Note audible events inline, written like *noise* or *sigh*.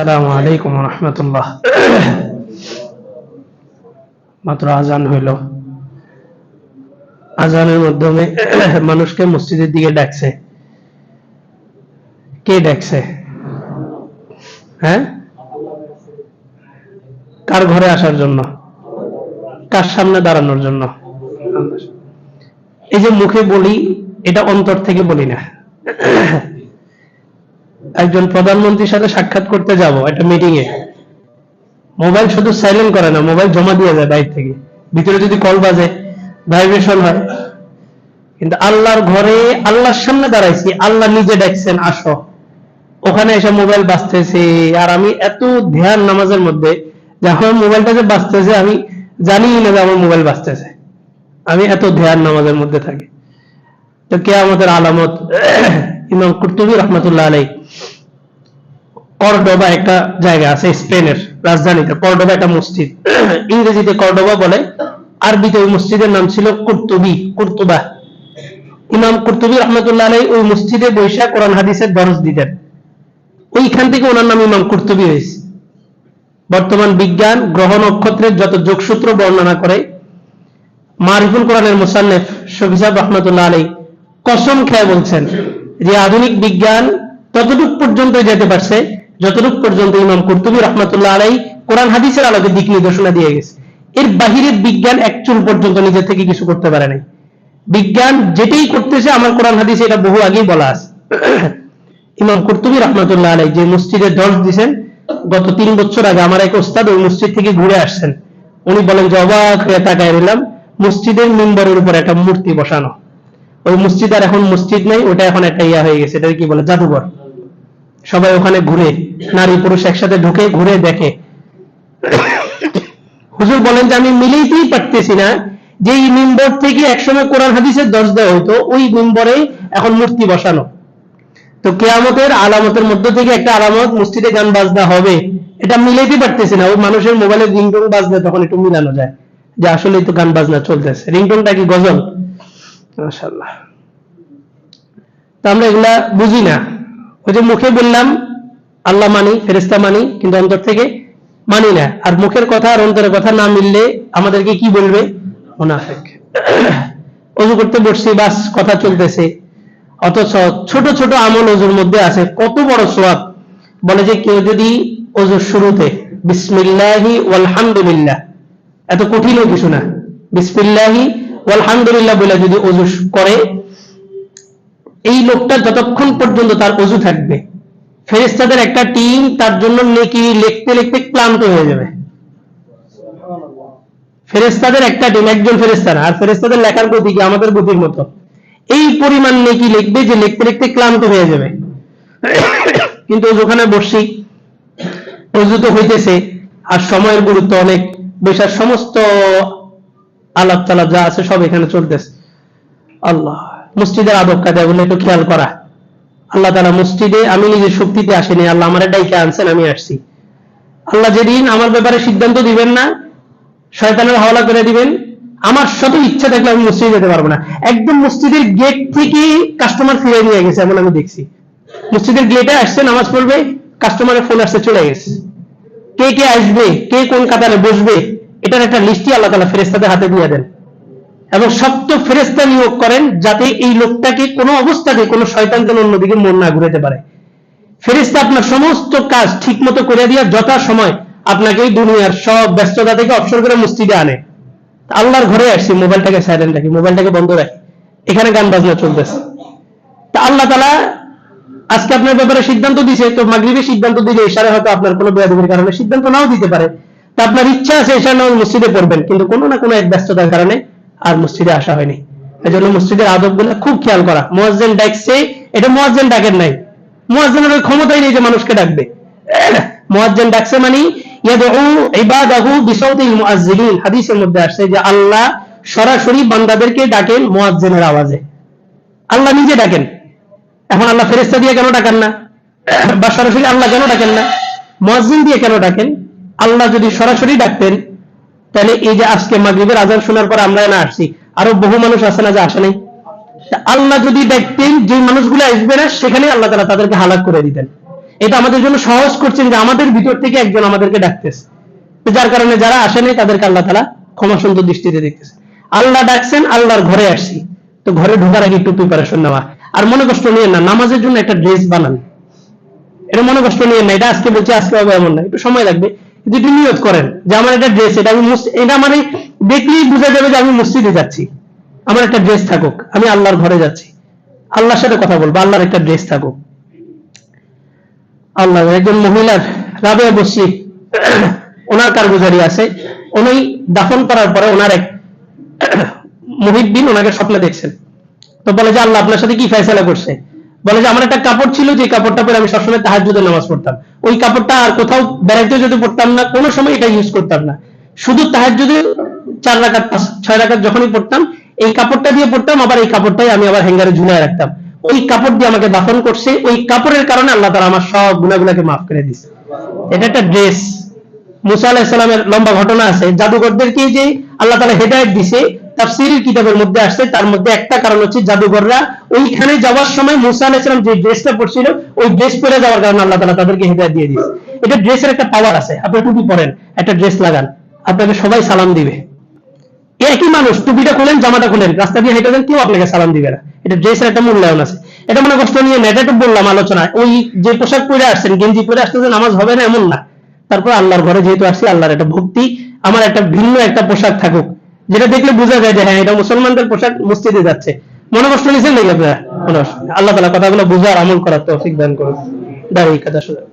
আসসালামু আলাইকুম রহমতুল্লাহ। মাত্র আজান হইল। আজানের মাধ্যমে মানুষকে মসজিদের দিকে ডাকছে। কে ডাকছে? হ্যাঁ? কার ঘরে আসার জন্য? কার সামনে দাঁড়ানোর জন্য? এই যে মুখে বলি, এটা অন্তর থেকে বলি না। একজন প্রধানমন্ত্রীর সাথে সাক্ষাৎ করতে যাব একটা মিটিং এ। মোবাইল শুধু সাইলেন্ট করে না, মোবাইল জমা দিয়ে যায় বাইরে থেকে। ভিতরে যদি কল বাজে ভাইব্রেশন হয়। কিন্তু আল্লাহর ঘরে, আল্লাহর সামনে দাঁড়াইছি, আল্লাহ নিজে ডাকছেন, আসো। ওখানে এসে মোবাইল বাজতেছে। আর আমি এত ধ্যান নামাজের মধ্যে যে আমার মোবাইলটা যে বাজতেছে, আমি জানি না যে আমার মোবাইল বাজতেছে। আমি এত ধ্যান নামাজের মধ্যে থাকি। তো কে আমাদের আলামত, *clears throat* ইমাম কুর্তুবী রহমতুল্লাহ আলাই কর্ডোবা একটা জায়গা আছে, স্পেনের রাজধানীতে কর্ডোবা একটা মসজিদ। ইংরেজিতে কর্ডোবা বলে, আরবিতে ওই মসজিদের নাম ছিল কুর্তুবি, কুর্তুবা। ইমাম কুর্তুবী রহমতুল্লাহ আলাই ওই মসজিদে বৈশা কোরআন হাদিসের দরজ দিতেন। ওইখান থেকে ওনার নাম ইমাম কুর্তুবী হয়েছে। বর্তমান বিজ্ঞান, গ্রহ নক্ষত্রের যত যোগসূত্র বর্ণনা করে, মারিফুল কোরআনের মুসান্নেফ শফিসাব রহমতুল্লাহ আলী কসম খেয়ে বলছেন যে আধুনিক বিজ্ঞান ততটুক পর্যন্ত যেতে পারছে যতটুক পর্যন্ত ইমাম কুর্তুবী রহমতুল্লাহ আলাই কোরআন হাদিসের আলোকে দিক নির্দেশনা দিয়ে গেছে। এর বাহিরের বিজ্ঞান এক চুল পর্যন্ত নিজে থেকে কিছু করতে পারে নাই। বিজ্ঞান যেটাই করতেছে, আমার কোরআন হাদিসে এটা বহু আগেই বলা আছে। *clears throat* ইমাম কুর্তুবী রহমতুল্লাহ আলাই যে মসজিদে দর্শ দিছেন, গত তিন বছর আগে আমার এক ওস্তাদ ওই মসজিদ থেকে ঘুরে আসছেন। উনি বলেন যে, অবাক হয়ে তাকায় রইলাম, মসজিদের মেম্বরের উপর একটা মূর্তি বসানো। ওই মসজিদ আর এখন মসজিদ নেই, ওটা এখন একটা ইয়া হয়ে গেছে এটা কি বলে, জাদুঘর। সবাই ওখানে ঘুরে, নারী পুরুষ একসাথে ঢুকে ঘুরে দেখে। হুজুর বলেন যে, আমি মিলেইতেই পারতেছি না। যে এই মিম্বর থেকে একসময় কোরআন হাদিসের দর্শ দেওয়া হতো ওই মিম্বরে এখন মূর্তি বসানো। তো কেয়ামতের আলামতের মধ্য থেকে একটা আলামত, মসজিদে গান বাজনা হবে। এটা মিলাইতে পারতেছি না। ওই মানুষের মোবাইলে রিংটোন বাজলে তখন একটু মিলানো যায়। যে আসলে তো গান বাজনা চলতেছে। রিংটোনটা কি গজল? মাশাআল্লাহ। তো আমরা এগুলা বুঝি না। যে মুখে বললাম, আল্লাহ মানি ফেরেস্তা মানি, কিন্তু অন্তর থেকে মানি না। আর মুখের কথা আর অন্তরের কথা না মিললে আমাদেরকে কি বলবে? মুনাফেক। অজু করতে বসছি, বাস, কথা চলতেছে। অথচ ছোট ছোট আমল অজুর মধ্যে আছে, কত বড় সোয়াব বলে যে কেউ যদি অজুর শুরুতে, বিসমিল্লাহি ওয়ালহামদুলিল্লাহ, এত কঠিনও কিছু না। বিসমিল্লাহি ওয়ালহামদুলিল্লাহ বলে যদি অজু করে এই লোকটা যতক্ষণ পর্যন্ত তার অজু থাকবে ফেরেস্তাদের একটা টিম তার জন্য নেকি লিখতে লিখতে ক্লান্ত হয়ে যাবে। ফেরেস্তাদের একটা টিম একজন ফেরেস্তা আর ফেরেস্তাদের লেখার গতি কি? আমাদের গতির মতো। এই পরিমাণ নেকি লিখবে যে লিখতে লিখতে ক্লান্ত হয়ে যাবে। কিন্তু ওখানে বসছি, অজু তো হইতেছে, আর সময়ের গুরুত্ব অনেক, বৈশাখ সমস্ত আলাপ তালাপ যা আছে সব এখানে চলতেছে। আল্লাহ। মসজিদের আদব কাজে বলে একটু খেয়াল করা। আল্লাহ তালা মসজিদে, আমি নিজের শক্তিতে আসিনি, আল্লাহ আমার ডাইকে আনছেন, আমি আসছি। আল্লাহ যেদিন আমার ব্যাপারে সিদ্ধান্ত দিবেন না, শয়তানের হাওলা করে দিবেন, আমার শত ইচ্ছা থাকলে আমি মসজিদে যেতে পারব না। একদম মসজিদের গেট থেকে কাস্টমার ফিরে নিয়ে গেছে, এমন আমি দেখছি। মসজিদের গেটে আসছে, নামাজ পড়বে কাস্টমারের ফোন আসছে, চলে গেছে। কে কে আসবে, কে কোন কাতারে বসবে, এটার একটা লিস্টই আল্লাহ তালা ফেরেস্তাদের হাতে দিয়ে দেন। এবং সপ্ত ফেরেস্তা নিয়োগ করেন যাতে এই লোকটাকে কোনো অবস্থাতে কোনো শয়তান যেন অন্যদিকে মন না ঘুরেতে পারে। ফেরেস্তা আপনার সমস্ত কাজ ঠিক মতো করে দিয়া যথা সময় আপনাকে এই দুনিয়ার সব ব্যস্ততা থেকে অবসর করে মসজিদে আনে। আল্লাহর ঘরে আসছি, মোবাইলটাকে সাইলেন্ট রাখি, মোবাইলটাকে বন্ধ রাখি। এখানে গান বাজনা চলতেছে। তা আল্লাহ তালা আজকে আপনার ব্যাপারে সিদ্ধান্ত দিছে, তো মাগরিবের সিদ্ধান্ত দিলে ইশারা হয়তো আপনার কোনো বেয়াদবির কারণে সিদ্ধান্ত নাও দিতে পারে। তা আপনার ইচ্ছা আছে এশার নামাজ মসজিদে পড়বেন, কিন্তু কোনো না কোনো এক ব্যস্ততার কারণে আর মসজিদে আসা হয়নি। এই জন্য মসজিদের আদবগুলো খুব খেয়াল করা। মোয়াজ্জেন ডাকছে, এটা মোয়াজ্জেন ডাকেন নাই। মোয়াজ্জেনের ওই ক্ষমতাই নেই যে মানুষকে ডাকবে। মোয়াজ্জেন ডাকছে মানে ইয়াদউ ইবাদাহু বিসাউতিল মুআজ্জিলিন হাদিসের মধ্যে আসছে যে আল্লাহ সরাসরি বান্দাদেরকে ডাকেন মুয়াজ্জিনের আওয়াজে। আল্লাহ নিজে ডাকেন। এখন আল্লাহ ফেরেশতা দিয়ে কেন ডাকেন না? বা সরাসরি আল্লাহ কেন ডাকেন না? মুয়াজ্জিন দিয়ে কেন ডাকেন? আল্লাহ যদি সরাসরি ডাকতেন তাহলে এই যে আজকে মাগরিবের আজান শোনার পর আমরা না আসছি। আরও বহু মানুষ আছে না যে আসে নাই? আল্লাহ যদি দেখতেন যে মানুষগুলো আসবে না, সেখানে আল্লাহ তালা তাদেরকে হালাক করে দিতেন। এটা আমাদের জন্য সহজ করছেন যে আমাদের ভিতর থেকে একজন আমাদেরকে ডাকতেছে। যার কারণে যারা আসেনি তাদেরকে আল্লাহ তালা ক্ষমা সুন্দর দৃষ্টিতে দেখতেছে। আল্লাহ ডাকছেন, আল্লাহর ঘরে আসছি। তো ঘরে ঢোকার আগে একটু প্রিপারেশন নেওয়া। আর মনে কষ্ট নিয়ে না, নামাজের জন্য একটা ড্রেস বানান। এটা মনে কষ্ট নিয়ে না, এটা আজকে বলছি, আজকে হবে এমন না। একটু সময় লাগবে। একটু নিয়ত করেন যে আমার একটা ড্রেস এটা আমি এটা মানে দেখলেই বোঝা যাবে যে আমি মসজিদে যাচ্ছি। আমার একটা ড্রেস থাকুক, আমি আল্লাহর ঘরে যাচ্ছি। আল্লাহর সাথে কথা বলব, আল্লাহর একটা ড্রেস থাকুক। আল্লাহ, একজন মহিলার রাবেয়া বসি, ওনার কারগুজারি আছে। উনি দাফন করার পরে ওনার এক মুহিদ্দিন ওনাকে স্বপ্নে দেখছেন। তো বলে যে, আল্লাহ, আপনার সাথে কি ফেসলা করছে? বলে যে, আমার একটা কাপড় ছিল, যে কাপড়টা পরে আমি সবসময় তাহাজুদের নামাজ পড়তাম। ওই কাপড়টা আর কোথাও বেড়াইতে যদি পড়তাম না, কোনো সময় এটা ইউজ করতাম না। শুধু তাহাজুদে চার রাকাত, পাঁচ, ছয় রাকাত যখনই পড়তাম এই কাপড়টা দিয়ে পড়তাম আবার এই কাপড়টাই আমি আবার হ্যাঙ্গারে ঝুলিয়ে রাখতাম। ওই কাপড় দিয়ে আমাকে দাফন করছে, ওই কাপড়ের কারণে আল্লাহ তারা আমার সব গুণাগুলাকে মাফ করে দিচ্ছে এটা একটা ড্রেস মুসা আলাহিসাল্লামের লম্বা ঘটনা আছে। জাদুঘরদেরকে যে আল্লাহ তালা হেদায়ত দিছে তার সিরির কিতাবের মধ্যে আসছে, তার মধ্যে একটা কারণ হচ্ছে জাদুঘররা ওইখানে যাওয়ার সময় মুসা আলাহিসাল্লাম যে ড্রেসটা পরছিল, ওই ড্রেস পরে যাওয়ার কারণে আল্লাহ তালা তাদেরকে হেদায়ত দিয়ে দিচ্ছে এটা ড্রেসের একটা পাওয়ার আছে। আপনি টুপি পরেন, একটা ড্রেস লাগান, আপনাকে সবাই সালাম দিবে। একই মানুষ, টুপিটা খুলেন, জামাটা খুলেন, রাস্তা দিয়ে হেঁটে দেন কেউ আপনাকে সালাম দিবে না। এটা ড্রেসের একটা মূল্যায়ন আছে। এটা মনে কষ্ট নিয়ে নেট একটু বললাম আলোচনা ওই যে পোশাক পরে আসছেন, গেঞ্জি পরে আসতেছে, নামাজ হবে না এমন না। তারপর আল্লাহর ঘরে যেহেতু আসছি, আল্লাহর একটা ভক্তি, আমার একটা ভিন্ন একটা পোশাক থাকুক, যেটা দেখলে বোঝা যায় যে হ্যাঁ এটা মুসলমানদের পোশাক, মসজিদে যাচ্ছে। মনে কষ্ট নিয়েছেন নাকি আপনারা? আল্লাহ তালা কথাগুলো বুঝার আমল করার তৌফিক দান করুন। দাঁড়িয়ে কথা শুনে।